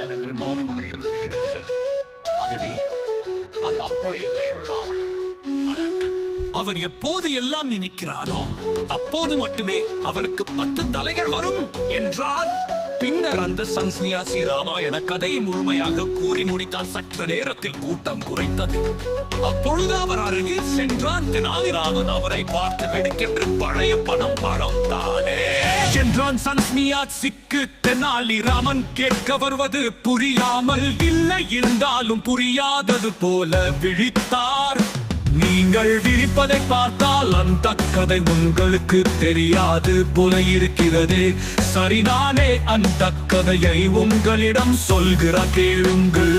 எனக்கு மௌனம் எப்போது எல்லாம் நினைக்கிறாரோ அப்போது மட்டுமே அவருக்கு பத்து தலைகள் வரும் என்றால் பின்னர் அந்த சன்ஸ்னியாசி ராமாயண கதையை முழுமையாக கூறி முடித்தால் சற்று நேரத்தில் கூட்டம் குறைத்தது அப்பொழுது அவர் அருகில் சென்றான். தெனாலிராமன் அவரை பார்த்து வெடுக்கென்று பழைய பணம் பணம் தானே. என்றான் சன்ஸ்னியாசிக்கு தெனாலிராமன். கேட்க வருவது புரியாமல் இல்லை. இருந்தாலும் புரியாதது போல விழித்தார். நீங்கள் விரிப்பதை பார்த்தால் அந்த கதை உங்களுக்கு தெரியாது போல இருக்கிறது. சரிதானே அந்த கதையை உங்களிடம் சொல்கிற கேளுங்கள்.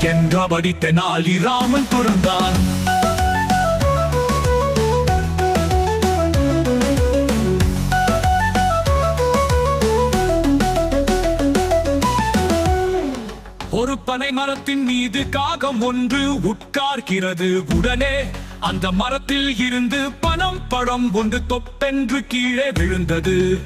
என்றபடி தெனாலி ராமன் பிறந்தான். பனை மரத்தின் மீது காகம் ஒன்று உட்கார்கிறது. உடனே அந்த மரத்தில் இருந்து பணம் பழம் ஒன்று தொப்பென்று கீழே விழுந்தது.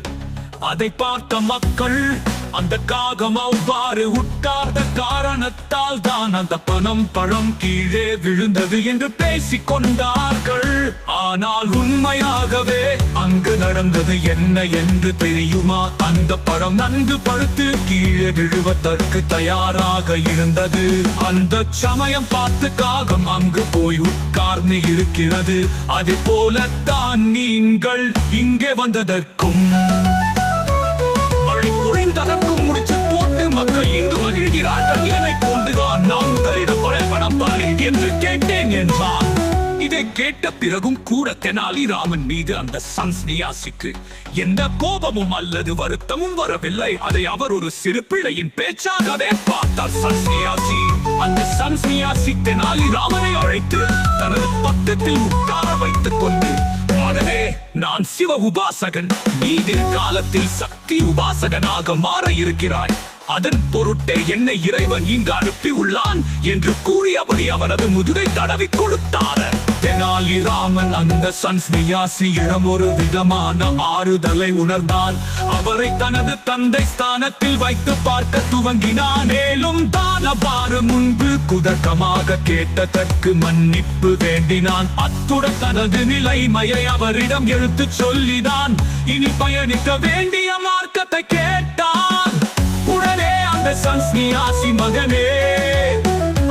அதை பார்த்த மக்கள் அந்த காகம் அவ்வாறு உட்கார்ந்த காரணத்தால் தான் அந்த பணம் பழம் கீழே விழுந்தது என்று பேசிக் கொண்டார்கள். ஆனால் உண்மையாகவே அங்கு நடந்தது என்ன என்று தெரியுமா? அந்த பழம் நன்கு பழுத்து கீழே விழுவதற்கு தயாராக இருந்தது. அந்த சமயம் பார்த்து காகம் அங்கு போய் உட்கார்ந்து இருக்கிறது. அதே போலத்தான் நீங்கள் இங்கே வந்ததற்கும் மக்கள் இங்கு மகிழ்கிறார்கள். என்னை கொண்டுதான் நான் உங்களிடம் பணம் என்று கேட்டேன் என்றான். இதை கேட்ட பிறகும் கூட தெனாலிராமன் மீது அந்த சன்ஸ்னியாசிக்கு எந்த கோபமும் அல்லது வருத்தமும் வரவில்லை. அதை அவர் ஒரு சிறு பிள்ளையின் பேச்சாக அதை பார்த்தார் சன்ஸ்னியாசி. அந்த சன்ஸ்னியாசி தெனாலிராமனை அழைத்து தனது பக்கத்தில் உட்கார வைத்துக் கொண்டு பாடலே நான் சிவ உபாசகன். நீதிர் காலத்தில் சக்தி உபாசகனாக மாற இருக்கிறாய். அதன் பொருட்டே என்னை இறைவன் இங்கு அனுப்பி உள்ளான் என்று கூறியபடி அவரது முதுகை தடவி கொடுத்தார். தெனாலி ராமன் அந்த சன்ஸ்னியாசியிடம் ஒரு விதமான ஆறுதலை உணர்ந்தான். அவரை தனது தந்தை ஸ்தானத்தில் வைத்து பார்க்க துவங்கினான். மேலும் தானபாறு முன்பு குதர்க்கமாக கேட்டதற்கு மன்னிப்பு வேண்டினான். அத்துடன் தனது நிலைமையை அவரிடம் எடுத்துச் சொல்லினான். இனி பயணிக்க வேண்டிய மார்க்கத்தை கேட்டான். சன்ஸ்னியாசி மகனே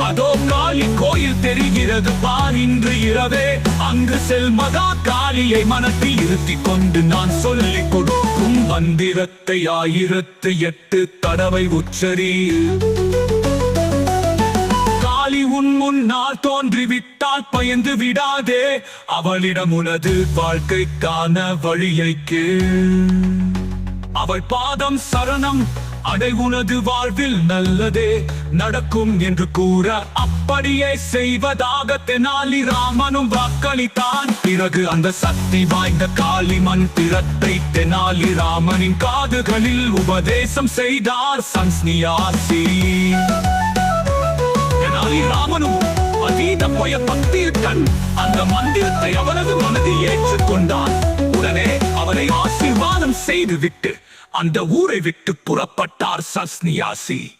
அதோ காளி கோயில் தெரிகிறது பார் இன்று இரவே அங்கு செல் மகா காளியை மனத்தில் இருத்தி கொண்டு நான் சொல்லிக் கொடுக்கும் மந்திரத்தை ஆயிரத்து எட்டு தடவை உச்சரி காளி உன் முன்னால் தோன்றிவிட்டால் பயந்து விடாதே அவளிடம் உனது வாழ்க்கைக்கான வழியை கேள் அவள் பாதம் சரணம் அடை உனது வாழ்வில் நல்லதே நடக்கும் என்று கூற அப்படியே செய்வதாக தெனாலி ராமனும் வாக்களித்தான். பிறகு அந்த சக்தி வாய்ந்த காளிமன் திறத்தை தெனாலி ராமனின் காதுகளில் உபதேசம் செய்தார். சன்ஸ்னியாசி தெனாலி ராமனும் அதீத போய கண் அந்த மந்திரத்தை அவரது மனதில் ஏற்றுக்கொண்டான். உடனே அவரை ஆசீர்வாதம் செய்துவிட்டு அந்த ஊரை விட்டு புறப்பட்டார் சஸ்னியாசி.